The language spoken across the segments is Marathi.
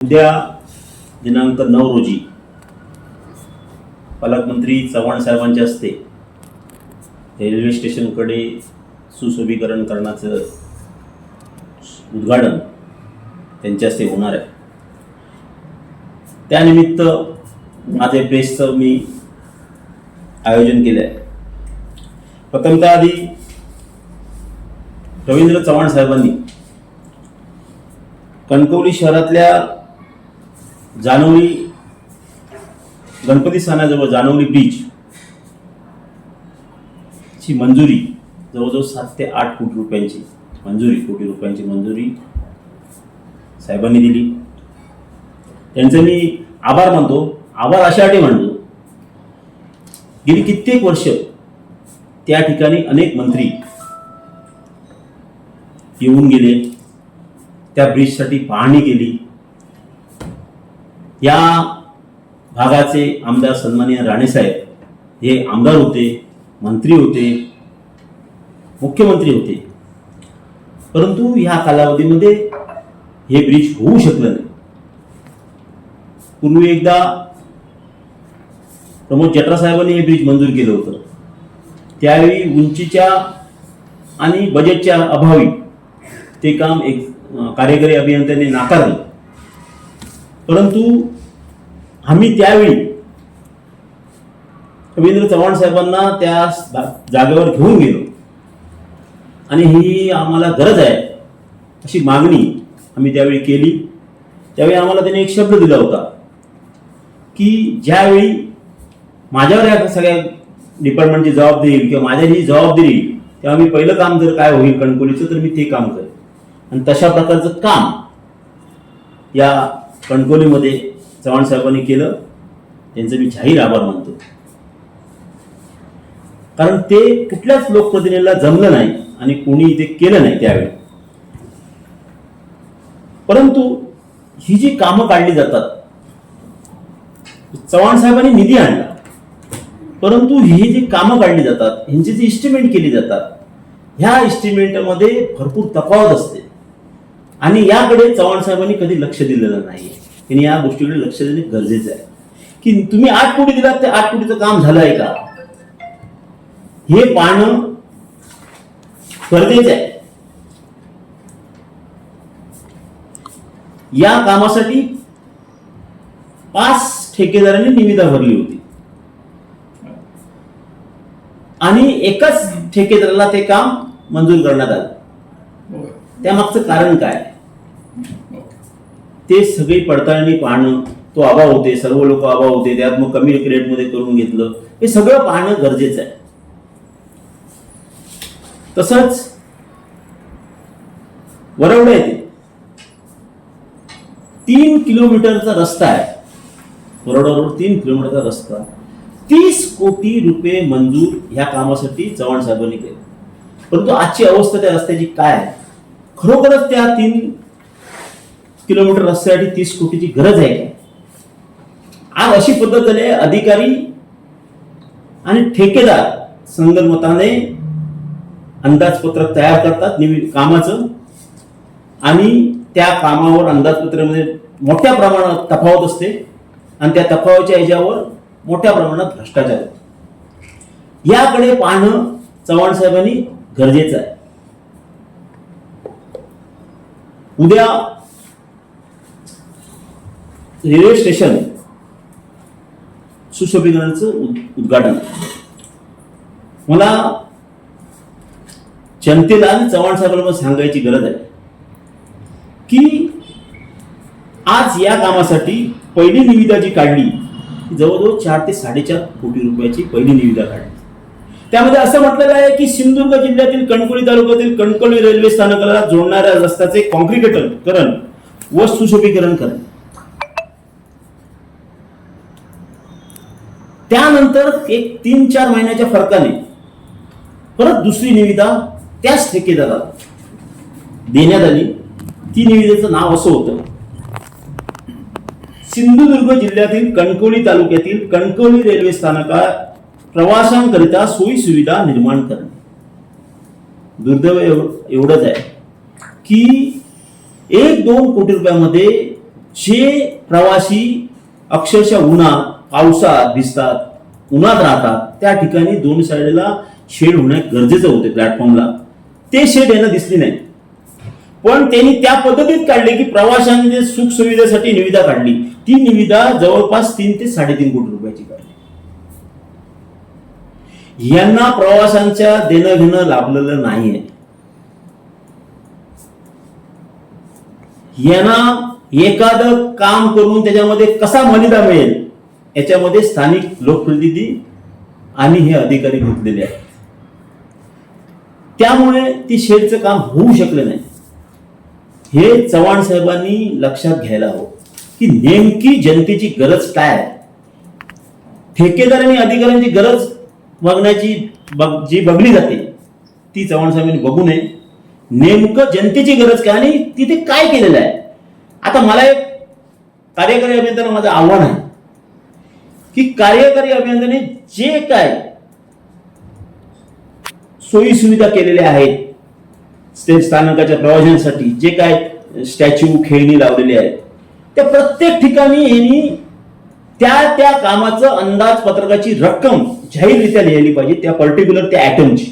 उद्या दिनांक नऊ रोजी पालकमंत्री चव्हाण साहेबांच्या हस्ते रेल्वे स्टेशनकडे सुशोभीकरण करण्याचं उद्घाटन त्यांच्या हस्ते होणार आहे. त्यानिमित्त माझे प्रेसचं मी आयोजन केलं आहे प्रथमतः आधी रवींद्र चव्हाण साहेबांनी कणकवली शहरातल्या जानवली गणपती सणाजवळ जानवली बीच ची मंजुरी जवळजवळ सात ते आठ कोटी रुपयांची मंजुरी कोटी रुपयांची मंजुरी साहेबांनी दिली. त्यांचे मी आभार मानतो आभार अशासाठी मानतो. गेली कित्येक वर्ष त्या ठिकाणी अनेक मंत्री येऊन गेले त्या ब्रिजसाठी पाहणी केली. या भागाचे आमदार सन्माननीय राणेसाहेब हे आमदार होते मंत्री होते मुख्यमंत्री होते. परंतु ह्या कालावधीमध्ये हे ब्रिज होऊ शकलं नाही. पूर्वी एकदा प्रमोद जटरासाहेबांनी हे ब्रिज मंजूर केलं होतं. त्यावेळी उंचीच्या आणि बजेटच्या अभावी ते काम एक कार्यकारी अभियंत्यांनी नाकारलं. परंतु आम्ही त्यावेळी रवींद्र चव्हाण साहेबांना त्या जागेवर घेऊन गेलो. आणि ही आम्हाला गरज आहे अशी मागणी आम्ही त्यावेळी केली. त्यावेळी आम्हाला त्याने एक शब्द दिला होता की ज्यावेळी माझ्यावर या सगळ्या डिपार्टमेंटची जबाबदारी येईल किंवा माझ्या जी जबाबदारी येईल तेव्हा मी पहिलं काम जर काय होईल कणकोलीचं तर मी ते काम करेन. आणि तशा प्रकारचं काम या कणकोलीमध्ये चव्हाण साहेबांनी केलं त्यांचं मी जाहीर आभार मानतो. कारण ते कुठल्याच लोकप्रतिनिधीला जमलं नाही आणि कोणी ते केलं नाही त्यावेळी. परंतु ही जी कामं काढली जातात चव्हाण साहेबांनी निधी आणला. परंतु ही जी कामं काढली जातात ह्यांची जी इस्टिमेट केली जातात ह्या इस्टिमेटमध्ये भरपूर तफावत असते. आणि याकडे चव्हाण साहेबांनी कधी लक्ष दिलेलं नाही यांनी या गोष्टीकडे लक्ष देणे गरजेचं आहे. की तुम्ही आठ कोटी दिलात ते आठ कोटीचं काम झालं आहे का? हे पाहणं गरजेचं आहे. या कामासाठी पाच ठेकेदारांनी निविदा भरली होती. आणि एकाच ठेकेदाराला ते काम मंजूर करण्यात आलं. त्यामागचं कारण काय? हो. ते सगळी पडताळणी पाहणं तो अभाव होते सर्व लोक अभाव होते त्यात मग कमी रेटमध्ये करून घेतलं हे सगळं पाहणं गरजेचं आहे. तसंच वरवडा येते तीन किलोमीटरचा रस्ता आहे. वरवडा रोड तीन किलोमीटरचा रस्ता. तीस कोटी रुपये मंजूर ह्या कामासाठी चव्हाण साहेबांनी केले. परंतु आजची अवस्था त्या रस्त्याची काय आहे? खरोखरच त्या तीन किलोमीटर रस्त्यासाठी तीस कोटीची गरज आहे. आज अशी पद्धत झाली आहे अधिकारी आणि ठेकेदार संगनमताने अंदाजपत्रक तयार करतात कामाचं. आणि त्या कामावर अंदाजपत्रामध्ये मोठ्या प्रमाणात तफावत असते आणि त्या तफावतच्या याच्यावर मोठ्या प्रमाणात भ्रष्टाचार होतो. याकडे पाहणं चव्हाण साहेबांनी गरजेचं आहे. उद्या रेल्वे स्टेशन सुशोभीकरणाचं उद- उद्घाटन. मला जनतेला आणि चव्हाण साहेबांना सांगायची गरज आहे की आज या कामासाठी पहिली निविदा जी काढली जवळजवळ चार ते साडेचार कोटी रुपयाची पहिली निविदा काढली. त्यामध्ये असं म्हटलेलं आहे की सिंधुदुर्ग जिल्ह्यातील कणकोली तालुक्यातील कणकोली रेल्वे स्थानकाला जोडणाऱ्या रस्त्याचे कॉन्क्रिटीकरण व सुशोभीकरण करणे. त्यानंतर एक तीन चार महिन्याच्या फरकाने परत दुसरी निविदा त्याच ठेकेदाराला देण्यात आली. ती निविदेचं नाव असं होतं. सिंधुदुर्ग जिल्ह्यातील कणकवली तालुक्यातील कणकवली रेल्वे स्थानकात प्रवाशांकरिता सोयी सुविधा निर्माण करणे. दुर्दैव एवढंच आहे की एक दोन कोटी रुपयामध्ये जे प्रवासी अक्षरशः उन्हात पावसात दिसतात उन्हात राहतात त्या ठिकाणी दोन साईडला शेड होणं गरजेचं होते प्लॅटफॉर्मला ते शेड यांना दिसली नाही. पण त्यांनी त्या पद्धतीत काढले की प्रवाशांच्या सुखसुविधेसाठी निविदा काढली. ती निविदा जवळपास तीन ते साडेतीन कोटी रुपयाची काढली. यांना प्रवाशांच्या देणं घेणं लाभलेलं नाहीये. यांना एखादं काम करून त्याच्यामध्ये कसा मलिदा मिळेल? याच्यामध्ये स्थानिक लोकप्रतिनिधी आणि हे अधिकारी गुंतलेले आहेत. त्यामुळे ती शेडचं काम होऊ शकलं नाही. हे चव्हाण साहेबांनी लक्षात घ्यायला हवं की नेमकी जनतेची गरज काय आहे? ठेकेदार आणि अधिकाऱ्यांची गरज बघण्याची बघ- जी बघली जाते ती चव्हाण साहेबांनी बघू नये. नेमकं जनतेची गरज काय आणि तिथे काय केलेलं आहे? आता मला एक कार्यकारी अभियंत्यांना माझं आव्हान आहे. की कार्यकारी अभियंत्याने जे काय सोयी सुविधा केलेल्या आहेत ते स्थानकाच्या प्रवाशांसाठी जे काय स्टॅच्यू खेळणी लावलेली आहेत त्या प्रत्येक ठिकाणी यांनी त्या त्या कामाचं अंदाजपत्रकाची रक्कम जाहीररित्या लिहिली पाहिजे त्या पर्टिक्युलर त्या ऍटमची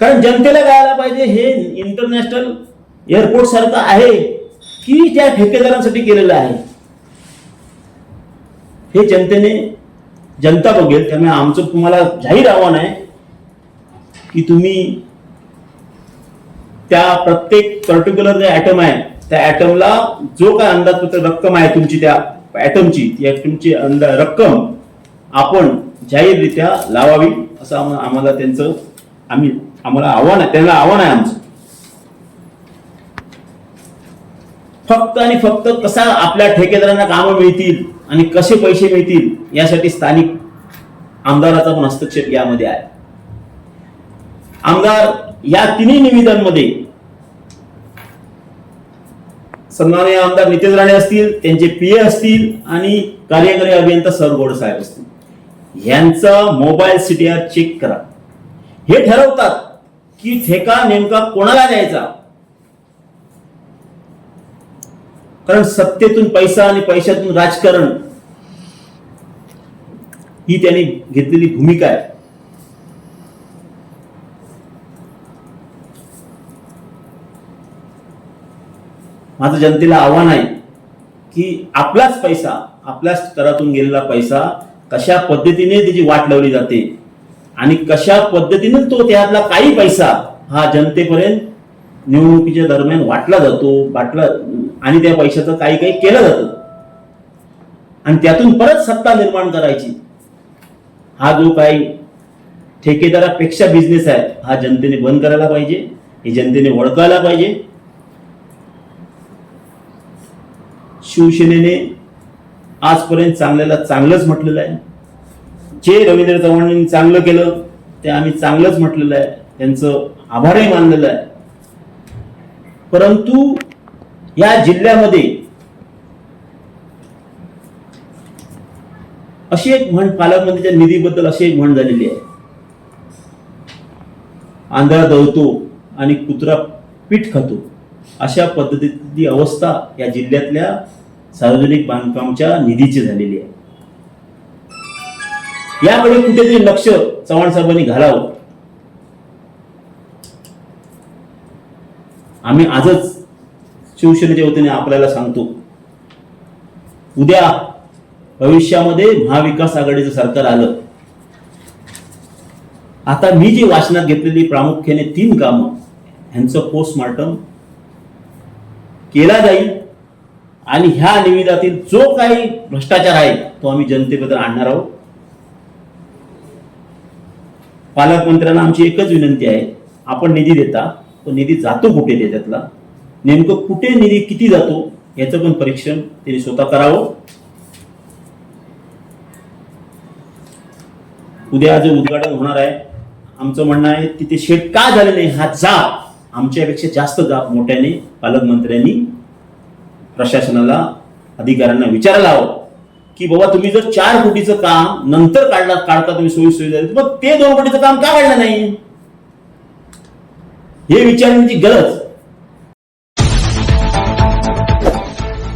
कारण जनतेला कळायला पाहिजे हे इंटरनॅशनल एअरपोर्ट सारखं आहे की त्या ठेकेदारांसाठी केलेलं आहे? हे जनतेने जनता बघेल. त्यामुळे आमचं तुम्हाला जाहीर आव्हान आहे की तुम्ही त्या प्रत्येक पर्टिक्युलर जे ॲटम आहे त्या ॲटमला जो काय अंदाजपत्र रक्कम आहे तुमची त्या ॲटमची ती ॲटमची अंदा रक्कम आपण जाहीररित्या लावावी असं आम्हाला त्यांचं आम्ही आम्हाला आव्हान आहे त्यांना आव्हान आहे आमचं. फक्त आणि फक्त कसा आपल्या ठेकेदारांना कामं मिळतील. आणि कसे पैसे मिळतील यासाठी स्थानिक आमदाराचा पण हस्तक्षेप यामध्ये आहे. आमदार या तिन्ही निविदांमध्ये सन्माननीय आमदार नितेश राणे असतील त्यांचे पीए असतील आणि कार्यकारी अभियंता सरगोड साहेब असतील. यांचा मोबाईल सीटीआर चेक करा. हे ठरवतात की ठेका नेमका कोणाला द्यायचा? कारण सत्तेतून पैसा आणि पैशातून राजकारण ही त्यांनी घेतलेली भूमिका आहे. माझं जनतेला आव्हान आहे की आपलाच पैसा आपल्याच करातून गेलेला पैसा कशा पद्धतीने त्याची वाट लावली जाते आणि कशा पद्धतीने तो त्यातला काही पैसा हा जनतेपर्यंत निवडणुकीच्या दरम्यान वाटला जातो वाटला आणि त्या पैशाचं काही काही केलं जातं. आणि त्यातून परत सत्ता निर्माण करायची. हा जो काही ठेकेदारापेक्षा बिझनेस आहे हा जनतेने बंद करायला पाहिजे हे जनतेने ओळखायला पाहिजे. शिवसेनेने आजपर्यंत चांगल्याला चांगलंच म्हटलेलं आहे. जे रवींद्र चव्हाणांनी चांगलं केलं ते आम्ही चांगलंच म्हटलेलं आहे. त्यांचं आभारही मानलेलं आहे. परंतु या जिल्ह्यामध्ये अशी एक म्हण पालकमंत्र्यांच्या निधीबद्दल अशी एक म्हण झालेली आहे. आंधळा दळतो आणि कुत्रा पीठ खातो. अशा पद्धतीची अवस्था या जिल्ह्यातल्या सार्वजनिक बांधकामच्या निधीची झालेली आहे. याकडे कुठेतरी लक्ष चव्हाण साहेबांनी घालावं. आम्ही आजच शिवसेनेच्या वतीने आपल्याला सांगतो. उद्या भविष्यामध्ये महाविकास आघाडीचं सरकार आलं. आता मी जी वाचनात घेतलेली प्रामुख्याने तीन कामं ह्यांचं पोस्टमार्टम केला जाईल आणि ह्या निविदातील जो काही भ्रष्टाचार आहे तो आम्ही जनतेबद्दल आणणार आहोत. पालकमंत्र्यांना आमची एकच विनंती आहे आपण निधी देता तो निधी जातो कुठे त्याच्यातला? नेमकं कुठे निधी किती जातो याचं पण परीक्षण त्यांनी स्वतः करावं. उद्या जे उद्घाटन होणार आहे आमचं म्हणणं आहे तिथे शेड का झाले नाही हा जाब आमच्यापेक्षा जास्त जाब मोठ्याने पालकमंत्र्यांनी प्रशासनाला अधिकाऱ्यांना विचारायला हवं. की बाबा तुम्ही जर चार कोटीचं काम नंतर काढला काढता तुम्ही सोयी सुविधा मग ते दोन कोटीचं काम का काढलं नाही? हे विचारण्याची गरज.